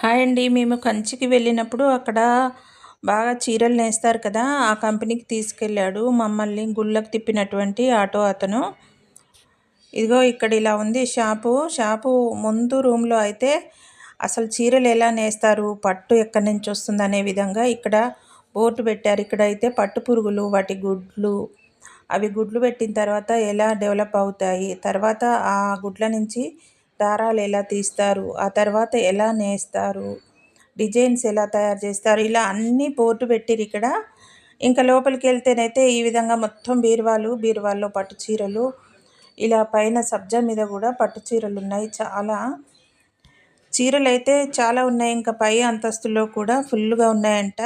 Hi అండి మేము కంచికి వెళ్ళినప్పుడు అక్కడ బాగా చీరలు నేస్తారు కదా ఆ కంపెనీకి తీసుకెళ్ళాడు. మమ్మల్ని గుళ్ళకు తిప్పినటువంటి ఆటో అతను. ఇదిగో ఇక్కడ ఇలా ఉంది షాపు. షాపు ముందు రూమ్లో అయితే అసలు చీరలు ఎలా నేస్తారు పట్టు ఎక్కడి నుంచి వస్తుంది అనే విధంగా ఇక్కడ బోర్డు పెట్టారు. ఇక్కడ అయితే పట్టు పురుగులు వాటి గుడ్లు అవి గుడ్లు పెట్టిన తర్వాత ఎలా డెవలప్ అవుతాయి తర్వాత ఆ గుడ్ల నుంచి దారాలు ఎలా తీస్తారు? ఆ తర్వాత ఎలా నేస్తారు? డిజైన్స్ ఎలా తయారు చేస్తారు? ఇలా అన్నీ బోర్డు పెట్టిరు ఇక్కడ. ఇంకా లోపలికి వెళ్తేనైతే ఈ విధంగా మొత్తం బీరువాలు బీరువాల్లో పట్టు చీరలు ఇలా పైన సబ్జా మీద కూడా పట్టు చీరలు ఉన్నాయి. చాలా చీరలు అయితే చాలా ఉన్నాయి. ఇంకా పై అంతస్తులో కూడా ఫుల్గా ఉన్నాయంట.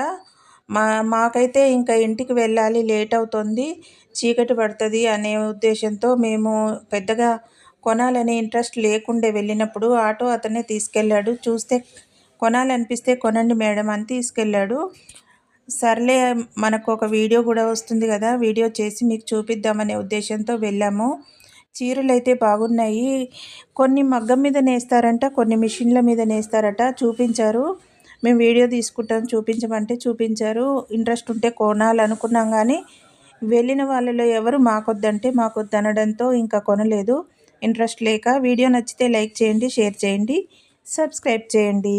మా మాకైతే ఇంకా ఇంటికి వెళ్ళాలి లేట్ అవుతుంది చీకటి పడుతుంది అనే ఉద్దేశంతో మేము పెద్దగా కొనాలనే ఇంట్రెస్ట్ లేకుండే వెళ్ళినప్పుడు ఆటో అతనే తీసుకెళ్ళాడు. చూస్తే కొనాలనిపిస్తే కొనండి మేడం అని తీసుకెళ్ళాడు. సర్లే మనకు ఒక వీడియో కూడా వస్తుంది కదా వీడియో చేసి మీకు చూపిద్దామనే ఉద్దేశంతో వెళ్ళాము. చీరలు అయితే బాగున్నాయి. కొన్ని మగ్గం మీద నేస్తారంట కొన్ని మిషన్ల మీద నేస్తారట చూపించారు. మేము వీడియో తీసుకుంటాం చూపించమంటే చూపించారు. ఇంట్రెస్ట్ ఉంటే కొనాలనుకున్నాం కానీ వెళ్ళిన వాళ్ళలో ఎవరు మాకొద్దంటే మాకొద్దనడంతో ఇంకా కొనలేదు. ఇంట్రెస్ట్ లేక వీడియో నచ్చితే లైక్ చేయండి షేర్ చేయండి సబ్స్క్రైబ్ చేయండి.